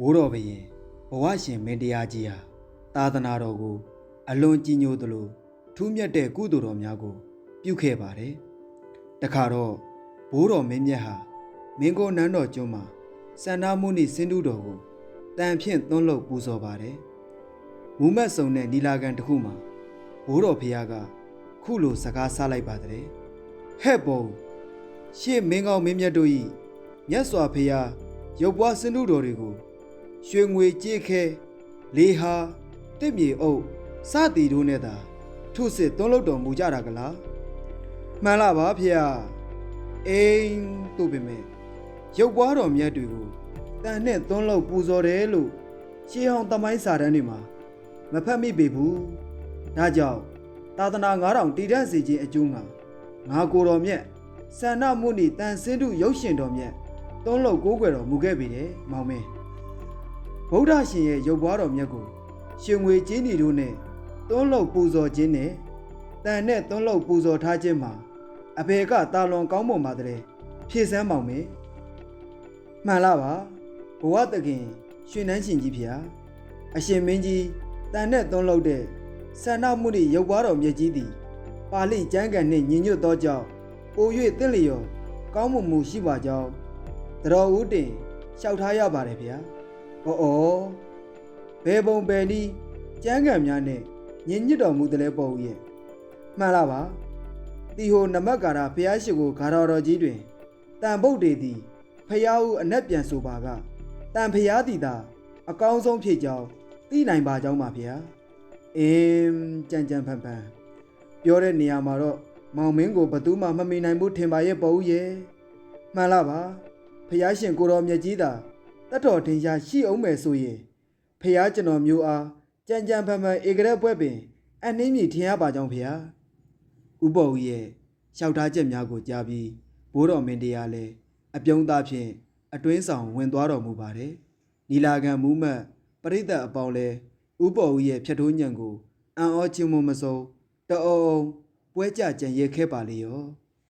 ဘိုးတော်ဘရင်ဘဝရှင်မင်းတရားကြီးဟာသာသနာတော်ကို အလွန်ကြီးညိုသလိုထူးမြတ်တဲ့ကုသိုလ်တော်များကို ပြုခဲ့ပါတယ်။တခါတော့ဘိုးတော်မင်းမြတ်ဟာမင်းကိုနန်းတော်ကျွန်းမှာစန္ဒမုနိစင်တုတော်ကိုတန်ဖြင့်သွန်းလုပ်ပူဇော်ပါတယ်။မူမတ်စုံတဲ့နီလာကန်တစ်ခုမှာဘိုးတော်ဖះကခုလိုစကားဆလိုက်ပါတဲ့။ဟဲ့ဘုံရှေ့မင်းကောင်းမင်းမြတ်တို့ဤမြတ်စွာဘုရားရုပ်ပွားစင်တုတော်တွေကို ရွှေငွေကြေးခဲလေဟာတစ်မြေအုပ်စသည်တို့နဲ့သာထုစစ်သွန်းလုပ်တော်မူကြတာကလားမှန်လားပါဖေဟာအိမ်တို့ပင်မဲ့ရုပ်ပွားတော်မြတ်တွေကိုတန်နဲ့သွန်းလုပ်ပူဇော်တယ်လို့ရှေးဟောင်းသမိုင်းစာတမ်းတွေမှာမဖတ်မိပေဘူးဒါကြောင့်သာသနာ9000တည်တံ့စေခြင်းအကျိုးငါငါကိုယ်တော်မြတ်ဆန္ဒမှုနိတန်စင်းတုရုပ်ရှင်တော်မြတ်သွန်းလုပ်ကိုးကွယ်တော်မူခဲ့ပြီတဲ့မောင်မင်း ဗုဒ္ဓရှင်ရဲ့ရုပ်ပွားတော်မြတ်ကိုရှင်ငွေကျင်းဒီတို့နဲ့သွန်းလုပ်ပူဇော်ခြင်းနဲ့တန်နဲ့သွန်းလုပ်ပူဇော်ထားခြင်းမှာအဖေကတာလွန်ကောင်းမွန်ပါတဲ့ဖြည့်စမ်းမောင်မေမှန်လားပါဘဝတခင်ရွှေနှန်းရှင်ကြီးဖျားအရှင်မင်းကြီးတန်နဲ့သွန်းလုပ်တဲ့ဆန္ဒမှုတွေရုပ်ပွားတော်မြတ်ကြီးသည်ပါဠိကျမ်းဂန်နှင့်ညီညွတ်သောကြောင့်ပို၍တင့်လျော်ကောင်းမွန်မှုရှိပါကြောင်းတတော်ဦးတင်လျှောက်ထားရပါတယ်ဗျာ။ အော်အော်ဘယ်ပုံဘယ်နည်းကျမ်းဂန်များနဲ့ညင်ညစ်တော်မူတယ်လဲပေါ့ဦးရဲ့။မှန်လားပါ။တီဟိုနမတ်ကာရဖျားရှိကိုဂါတော်တော်ကြီးတွင်တန်ဗုဒ္ဓေသည်ဖျားဦးအနက်ပြန်ဆိုပါကတန်ဖျားသည်သာအကောင်းဆုံးဖြစ်ကြောင်းသိနိုင်ပါကြောင်းပါဗျာ။အင်းကြံကြံဖန်ဖန်ပြောတဲ့နေရာမှာတော့မောင်မင်းကိုဘသူမှမမိနိုင်ဘူးထင်ပါရဲ့ပေါ့ဦးရဲ့။မှန်လားပါ။ဖျားရှင်ကိုတော်မြတ်ကြီးသာ တတ်တော်တင်ရှားရှိအောင်မယ်ဆိုရင်ဖះကျွန်တော်မျိုးအားကြံကြံဖန်ဖန်ဧကရက်ပွဲပင်အနှင်းမြည်ထင်ရပါကြောင်းဖះဥပ္ပဝီရဲ့လျှောက်ထားချက်များကိုကြားပြီးဘိုးတော်မင်းတရားလည်းအပြုံးသားဖြင့်အတွင်းဆောင်ဝင်သွားတော်မူပါတယ်နီလာခံမူးမတ်ပရိသတ်အပေါင်းလဲဥပ္ပဝီရဲ့ဖြတ်ထိုးညံကိုအံ့ဩခြင်းမမစုံတအော်အောင်ပွဲကြကြံရဲခဲ့ပါလေရော